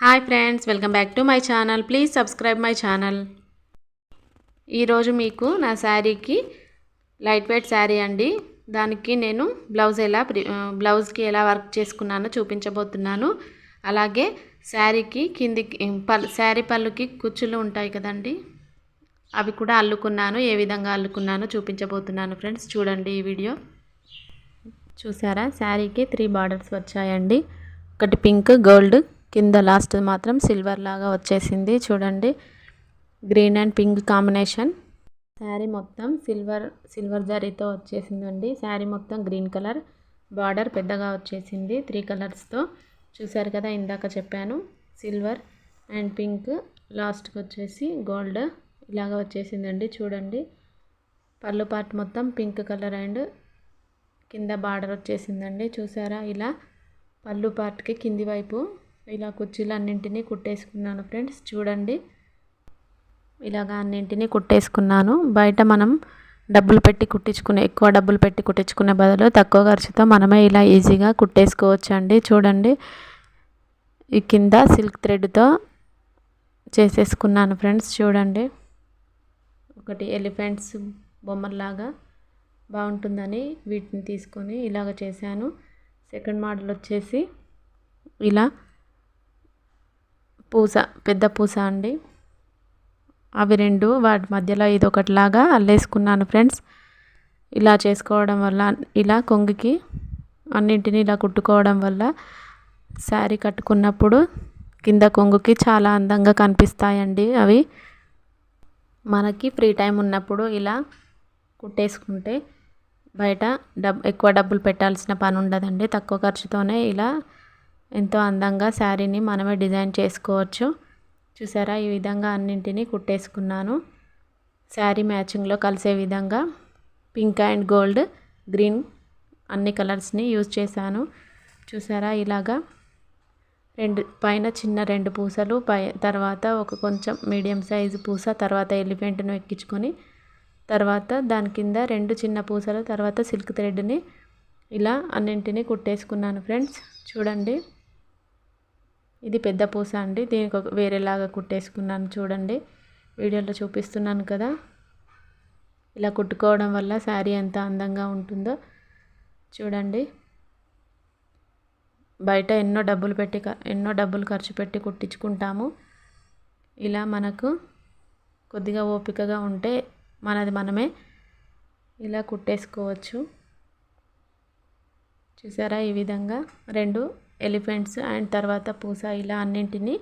Hi friends welcome back to my channel please subscribe my channel ఈరోజు మీకు నా శారీకి లైట్ వెయిట్ శారీ అండి. దానికి నేను బ్లౌజ్ ఎలా ప్రి- బ్లౌజ్కి ఎలా వర్క్ చేసుకున్నానో చూపించబోతున్నాను. అలాగే శారీకి కిందికి పల్ శారీ పళ్ళుకి కుచ్చులు ఉంటాయి కదండి. అవి కూడా అల్లుకున్నాను ఏ విధంగా అల్లుకున్నానో చూపించబోతున్నాను ఫ్రెండ్స్ చూడండి ఈ వీడియో చూసారా? శారీకి త్రీ బార్డర్స్ వచ్చాయండి. ఒకటి పింక్ గోల్డ్ కింద లాస్ట్ మాత్రం సిల్వర్ లాగా వచ్చేసింది. చూడండి. Green and pink combination sari మొత్తం సిల్వర్ సిల్వర్ జరీతో వచ్చేసిందండి. శారీ మొత్తం గ్రీన్ కలర్ బార్డర్ పెద్దగా వచ్చేసింది త్రీ కలర్స్తో చూసారు కదా ఇందాక చెప్పాను. సిల్వర్ అండ్ పింక్ లాస్ట్కి వచ్చేసి గోల్డ్ ఇలాగ వచ్చేసిందండి. చూడండి. పళ్ళు పార్ట్ మొత్తం పింక్ కలర్ అండ్ కింద బార్డర్ వచ్చేసిందండి. చూసారా? ఇలా పళ్ళు పార్ట్కి కింది వైపు ఇలా కుర్చీలు అన్నింటినీ కుట్టేసుకున్నాను ఫ్రెండ్స్. చూడండి. ఇలాగ అన్నింటినీ కుట్టేసుకున్నాను. బయట మనం డబ్బులు పెట్టి కుట్టించుకునే ఎక్కువ డబ్బులు పెట్టి కుట్టించుకునే బదులు తక్కువ ఖర్చుతో మనమే ఇలా ఈజీగా కుట్టేసుకోవచ్చు అండి చూడండి. ఈ కింద సిల్క్ థ్రెడ్తో చేసేసుకున్నాను ఫ్రెండ్స్. చూడండి. ఒకటి ఎలిఫెంట్స్ బొమ్మల్లాగా బాగుంటుందని వీటిని తీసుకొని ఇలాగ చేశాను. సెకండ్ మోడల్ వచ్చేసి ఇలా పూస పెద్ద పూస అండి. అవి రెండు వాటి మధ్యలో ఇది ఒకటిలాగా అల్లేసుకున్నాను ఫ్రెండ్స్. ఇలా చేసుకోవడం వల్ల ఇలా కొంగికి అన్నింటినీ ఇలా కుట్టుకోవడం వల్ల శారీ కట్టుకున్నప్పుడు కింద కొంగుకి చాలా అందంగా కనిపిస్తాయండి అవి. మనకి ఫ్రీ టైం ఉన్నప్పుడు ఇలా కుట్టేసుకుంటే బయట డబ్ ఎక్కువ డబ్బులు పెట్టాల్సిన పని ఉండదండి. తక్కువ ఖర్చుతోనే ఇలా ఎంతో అందంగా శారీని మనమే డిజైన్ చేసుకోవచ్చు. చూసారా? ఈ విధంగా అన్నింటినీ కుట్టేసుకున్నాను. శారీ మ్యాచింగ్లో కలిసే విధంగా పింక్ అండ్ గోల్డ్ గ్రీన్ అన్ని కలర్స్ని యూజ్ చేశాను. చూసారా? ఇలాగా రెండు పైన చిన్న రెండు పూసలు పై తర్వాత ఒక కొంచెం మీడియం సైజు పూస తర్వాత ఎలిఫెంట్ను ఎక్కించుకొని తర్వాత దాని కింద రెండు చిన్న పూసలు తర్వాత సిల్క్ థ్రెడ్ని ఇలా అన్నింటినీ కుట్టేసుకున్నాను ఫ్రెండ్స్. చూడండి. ఇది పెద్ద పూస అండి. దీనికి ఒక వేరేలాగా కుట్టేసుకున్నాను చూడండి. వీడియోలో చూపిస్తున్నాను కదా. ఇలా కుట్టుకోవడం వల్ల శారీ ఎంత అందంగా ఉంటుందో చూడండి. బయట ఎన్నో డబ్బులు పెట్టి ఎన్నో డబ్బులు ఖర్చు పెట్టి కుట్టించుకుంటాము. ఇలా మనకు కొద్దిగా ఓపికగా ఉంటే మనది మనమే ఇలా కుట్టేసుకోవచ్చు. చూసారా ఈ విధంగా? రెండు ఎలిఫెంట్స్ అండ్ తర్వాత పూస ఇలా అన్నింటినీ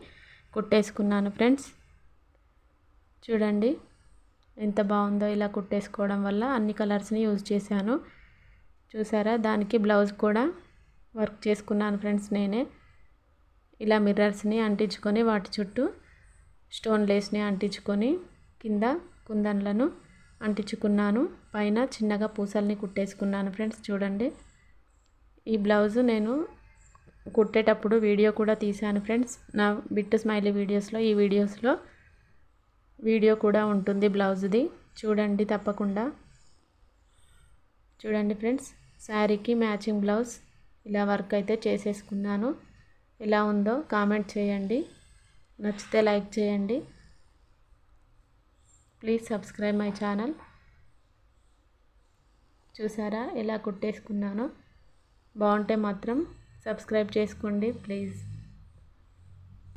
కుట్టేసుకున్నాను ఫ్రెండ్స్. చూడండి ఎంత బాగుందో ఇలా కుట్టేసుకోవడం వల్ల అన్ని కలర్స్ని యూజ్ చేశాను. చూసారా? దానికి బ్లౌజ్ కూడా వర్క్ చేసుకున్నాను ఫ్రెండ్స్ నేనే. ఇలా మిర్రర్స్ని అంటించుకొని వాటి చుట్టూ స్టోన్ లేస్ని అంటించుకొని కింద కుందన్లను అంటించుకున్నాను. పైన చిన్నగా పూసల్ని కుట్టేసుకున్నాను ఫ్రెండ్స్ చూడండి. ఈ బ్లౌజ్ నేను కుట్టేటప్పుడు వీడియో కూడా తీశాను ఫ్రెండ్స్. నా బిట్టు స్మైలీ వీడియోస్లో ఈ వీడియోస్లో వీడియో కూడా ఉంటుంది బ్లౌజ్ది. చూడండి తప్పకుండా. చూడండి ఫ్రెండ్స్ శారీకి మ్యాచింగ్ బ్లౌజ్ ఇలా వర్క్ అయితే చేసేసుకున్నాను. ఎలా ఉందో కామెంట్ చేయండి. నచ్చితే లైక్ చేయండి. Please subscribe my channel. చూసారా? ఎలా కుట్టేసుకున్నానో. బాగుంటే మాత్రం సబ్స్క్రైబ్ చేసుకోండి ప్లీజ్